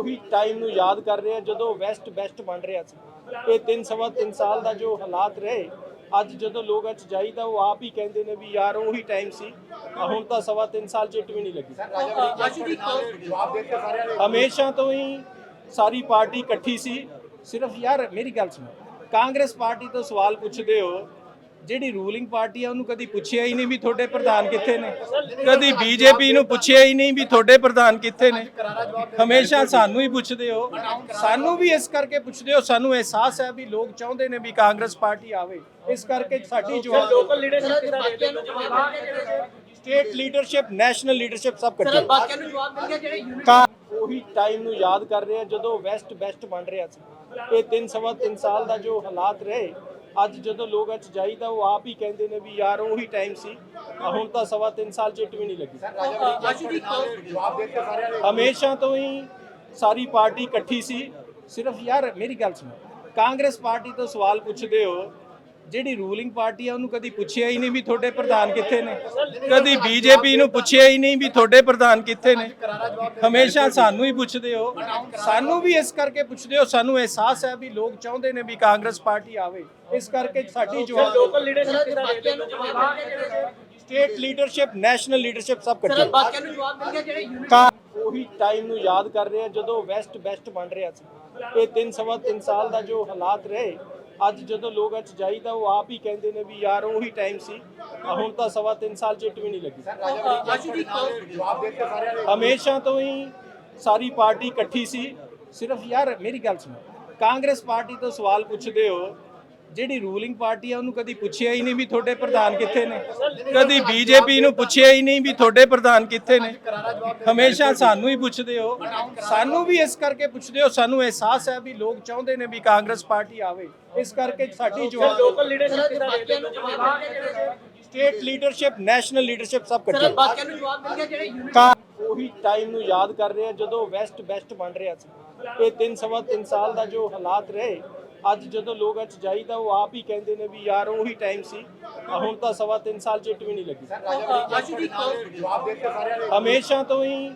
ਉਹੀ ਟਾਈਮ ਨੂੰ ਯਾਦ ਕਰ ਰਹੇ ਆ ਜਦੋਂ ਵੈਸਟ ਬੈਸਟ ਬਣ ਰਿਹਾ ਸੀ। ਇਹ ਤਿੰਨ ਸਵਾ ਤਿੰਨ ਸਾਲ ਦਾ ਜੋ ਹਾਲਾਤ ਰਹੇ ਅੱਜ ਜਦੋਂ ਲੋਕ ਅੱਜ ਜਾਈਦਾ ਉਹ ਆਪ ਹੀ ਕਹਿੰਦੇ ਨੇ ਵੀ ਯਾਰ ਉਹੀ ਟਾਈਮ ਸੀ। ਹੁਣ ਤਾਂ ਸਵਾ ਤਿੰਨ ਸਾਲ ਚਿੱਟ ਵੀ ਨਹੀਂ ਲੱਗੀ। ਹਮੇਸ਼ਾ ਤੋਂ ਹੀ ਸਾਰੀ ਪਾਰਟੀ ਇਕੱਠੀ ਸੀ। ਸਿਰਫ ਯਾਰ ਮੇਰੀ ਗੱਲ ਸੁਣੋ ਕਾਂਗਰਸ ਪਾਰਟੀ ਤੋਂ ਸਵਾਲ ਪੁੱਛਦੇ ਹੋ ਜਿਹੜੀ ਰੂਲਿੰਗ ਪਾਰਟੀ ਆ ਉਹਨੂੰ ਕਦੀ ਪੁੱਛਿਆ ਹੀ ਨਹੀਂ ਵੀ ਤੁਹਾਡੇ ਪ੍ਰਧਾਨ ਕਿੱਥੇ ਨੇ। ਕਦੀ ਬੀਜੇਪੀ ਨੂੰ ਪੁੱਛਿਆ ਹੀ ਨਹੀਂ ਵੀ ਤੁਹਾਡੇ ਪ੍ਰਧਾਨ ਕਿੱਥੇ ਨੇ। ਹਮੇਸ਼ਾ ਸਾਨੂੰ ਹੀ ਪੁੱਛਦੇ ਹੋ। ਸਾਨੂੰ ਵੀ ਇਸ ਕਰਕੇ ਪੁੱਛਦੇ ਹੋ ਸਾਨੂੰ ਅਹਿਸਾਸ ਹੈ ਵੀ ਲੋਕ ਚਾਹੁੰਦੇ ਨੇ ਵੀ ਕਾਂਗਰਸ ਪਾਰਟੀ ਆਵੇ। ਇਸ ਕਰਕੇ ਸਾਡੀ ਲੋਕਲ ਲੀਡਰਸ਼ਿਪ ਹੋ ਸਟੇਟ ਲੀਡਰਸ਼ਿਪ ਨੈਸ਼ਨਲ ਲੀਡਰਸ਼ਿਪ ਸਭ ਇਕੱਠੇ। ਬਾਕੀਆਂ ਨੂੰ ਜਵਾਬ ਮਿਲ ਗਿਆ ਜਿਹੜੇ ਯੂਨਿਟ ਉਹੀ ਟਾਈਮ ਨੂੰ ਯਾਦ ਕਰ ਰਹੇ ਆ ਜਦੋਂ ਵੈਸਟ ਬੈਸਟ ਬਣ ਰਿਹਾ ਸੀ। ਇਹ ਤਿੰਨ ਸਵਾ ਤਿੰਨ ਸਾਲ ਦਾ ਜੋ ਹਾਲਾਤ ਰਹੇ ਅੱਜ ਜਦੋਂ ਲੋਕ ਅੱਜ ਜਾਈਦਾ ਉਹ ਆਪ ਹੀ ਕਹਿੰਦੇ ਨੇ ਵੀ ਯਾਰ ਉਹੀ ਟਾਈਮ ਸੀ। ਆਹ ਹੁਣ ਤਾਂ ਸਵਾ ਤਿੰਨ ਸਾਲ ਚਿੱਟ ਵੀ ਨਹੀਂ ਲੱਗੀ। ਹਮੇਸ਼ਾ ਤੋਂ ਹੀ ਸਾਰੀ ਪਾਰਟੀ ਇਕੱਠੀ ਸੀ। ਸਿਰਫ ਯਾਰ ਮੇਰੀ ਗੱਲ ਸੁਣੋ ਕਾਂਗਰਸ ਪਾਰਟੀ ਤੋਂ ਸਵਾਲ ਪੁੱਛਦੇ ਹੋ ਜਿਹੜੀ ਰੂਲਿੰਗ ਪਾਰਟੀ ਆ ਉਹਨੂੰ ਕਦੀ ਪੁੱਛਿਆ ਹੀ ਨਹੀਂ ਵੀ ਤੁਹਾਡੇ ਪ੍ਰਧਾਨ ਕਿੱਥੇ ਨੇ। ਕਦੀ ਬੀਜੇਪੀ ਨੂੰ ਪੁੱਛਿਆ ਹੀ ਨਹੀਂ ਵੀ ਤੁਹਾਡੇ ਪ੍ਰਧਾਨ ਕਿੱਥੇ ਨੇ। ਹਮੇਸ਼ਾ ਸਾਨੂੰ ਹੀ ਪੁੱਛਦੇ ਹੋ। ਸਾਨੂੰ ਵੀ ਇਸ ਕਰਕੇ ਪੁੱਛਦੇ ਹੋ ਸਾਨੂੰ ਅਹਿਸਾਸ ਹੈ ਵੀ ਲੋਕ ਚਾਹੁੰਦੇ ਨੇ ਵੀ ਕਾਂਗਰਸ ਪਾਰਟੀ ਆਵੇ। ਇਸ ਕਰਕੇ ਸਾਡੀ ਜਵਾਬ ਲੋਕਲ ਲੀਡਰਸ਼ਿਪ ਕਿਦਾਂ ਦੇਖਦੇ ਹੋ ਸਟੇਟ ਲੀਡਰਸ਼ਿਪ ਨੈਸ਼ਨਲ ਲੀਡਰਸ਼ਿਪ ਸਭ ਇਕੱਠੇ। ਬਾਕੀਆਂ ਨੂੰ ਜਵਾਬ ਮਿਲ ਗਿਆ ਜਿਹੜੇ ਯੂਨਿਟ ਉਹੀ ਟਾਈਮ ਨੂੰ ਯਾਦ ਕਰ ਰਹੇ ਆ ਜਦੋਂ ਵੈਸਟ ਬੈਸਟ ਬਣ ਰਿਹਾ ਸੀ। ਇਹ ਤਿੰਨ ਸਵਾ ਤਿੰਨ ਸਾਲ ਦਾ ਜੋ ਹਾਲਾਤ ਰਹੇ ਅੱਜ ਜਦੋਂ ਲੋਕ ਅੱਜ ਜਾਈਦਾ, ਉਹ ਆਪ ਹੀ ਕਹਿੰਦੇ ਨੇ ਵੀ ਯਾਰ ਉਹੀ ਟਾਈਮ ਸੀ। ਆਹ ਹੁਣ ਤਾਂ ਸਵਾ ਤਿੰਨ ਸਾਲ ਚਿੱਟ ਵੀ ਨਹੀਂ ਲੱਗੀ। ਹਮੇਸ਼ਾ ਤੋਂ ਹੀ ਸਾਰੀ ਪਾਰਟੀ ਇਕੱਠੀ ਸੀ। ਸਿਰਫ ਯਾਰ ਮੇਰੀ ਗੱਲ ਸੁਣੋ, ਕਾਂਗਰਸ ਪਾਰਟੀ ਤੋਂ ਸਵਾਲ ਪੁੱਛਦੇ ਹੋ ਜਿਹੜੀ ਰੂਲਿੰਗ ਪਾਰਟੀ ਆ ਉਹਨੂੰ ਕਦੀ ਪੁੱਛਿਆ ਹੀ ਨਹੀਂ ਵੀ ਤੁਹਾਡੇ ਪ੍ਰਧਾਨ ਕਿੱਥੇ ਨੇ। ਕਦੀ ਬੀਜੇਪੀ ਨੂੰ ਪੁੱਛਿਆ ਹੀ ਨਹੀਂ ਵੀ ਤੁਹਾਡੇ ਪ੍ਰਧਾਨ ਕਿੱਥੇ ਨੇ। ਹਮੇਸ਼ਾ ਸਾਨੂੰ ਹੀ ਪੁੱਛਦੇ ਹੋ। ਸਾਨੂੰ ਵੀ ਇਸ ਕਰਕੇ ਪੁੱਛਦੇ ਹੋ ਸਾਨੂੰ ਅਹਿਸਾਸ ਹੈ ਵੀ ਲੋਕ ਚਾਹੁੰਦੇ ਨੇ ਵੀ ਕਾਂਗਰਸ ਪਾਰਟੀ ਆਵੇ। ਇਸ ਕਰਕੇ ਸਾਡੀ ਜਵਾਬ local leadership state leadership national leadership ਸਭ ਇਕੱਠੇ। ਬਾਕੀਆਂ ਨੂੰ ਜਵਾਬ ਮਿਲ ਗਿਆ ਜਿਹੜੇ ਯੂਨਿਟ ਕਾ ਉਹੀ ਟਾਈਮ ਨੂੰ ਯਾਦ ਕਰ ਰਹੇ ਆ ਜਦੋਂ ਵੈਸਟ ਬੈਸਟ ਬਣ ਰਿਹਾ ਸੀ। ਇਹ ਤਿੰਨ ਸਵਾ ਤਿੰਨ ਸਾਲ ਦਾ ਜੋ ਹਾਲਾਤ ਰਹੇ ਅੱਜ ਜਦੋਂ ਲੋਕ ਅੱਜ ਜਾਈਦਾ ਉਹ ਆਪ ਹੀ ਕਹਿੰਦੇ ਨੇ ਵੀ ਯਾਰ ਉਹੀ ਟਾਈਮ ਸੀ। ਆਹ ਹੁਣ ਤਾਂ ਸਵਾ ਤਿੰਨ ਸਾਲ ਚਿੱਟ ਵੀ ਨਹੀਂ ਲੱਗੀ। ਹਮੇਸ਼ਾ ਤੋਂ ਹੀ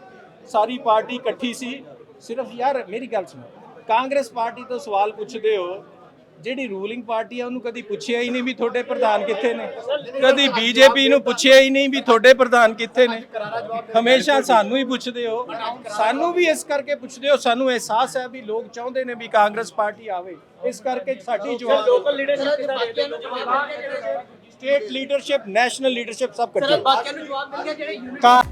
ਸਾਰੀ ਪਾਰਟੀ ਇਕੱਠੀ ਸੀ। ਸਿਰਫ ਯਾਰ ਮੇਰੀ ਗੱਲ ਸੁਣੋ। ਕਾਂਗਰਸ ਪਾਰਟੀ ਤੋਂ ਸਵਾਲ ਪੁੱਛਦੇ ਹੋ ਜਿਹੜੀ ਰੂਲਿੰਗ ਪਾਰਟੀ ਆ ਉਹਨੂੰ ਕਦੀ ਪੁੱਛਿਆ ਹੀ ਨਹੀਂ ਵੀ ਤੁਹਾਡੇ ਪ੍ਰਧਾਨ ਕਿੱਥੇ ਨੇ। ਕਦੀ ਬੀਜੇਪੀ ਨੂੰ ਪੁੱਛਿਆ ਹੀ ਨਹੀਂ ਵੀ ਤੁਹਾਡੇ ਪ੍ਰਧਾਨ ਕਿੱਥੇ ਨੇ। ਹਮੇਸ਼ਾ ਸਾਨੂੰ ਹੀ ਪੁੱਛਦੇ ਹੋ। ਸਾਨੂੰ ਵੀ ਇਸ ਕਰਕੇ ਪੁੱਛਦੇ ਹੋ ਸਾਨੂੰ ਅਹਿਸਾਸ ਹੈ ਵੀ ਲੋਕ ਚਾਹੁੰਦੇ ਨੇ ਵੀ ਕਾਂਗਰਸ ਪਾਰਟੀ ਆਵੇ। ਇਸ ਕਰਕੇ ਸਾਡੀ ਜਵਾਬ ਲੋਕਲ ਲੀਡਰਸ਼ਿਪ ਕਿਦਾਂ ਦੇਖਦੇ ਹੋ? ਸਟੇਟ ਲੀਡਰਸ਼ਿਪ ਨੈਸ਼ਨਲ ਲੀਡਰਸ਼ਿਪ ਸਭ ਇਕੱਠੇ। ਬਾਕੀਆਂ ਨੂੰ ਜਵਾਬ ਮਿਲ ਗਿਆ ਜਿਹੜੇ ਯੂਨਿਟ ਕਾ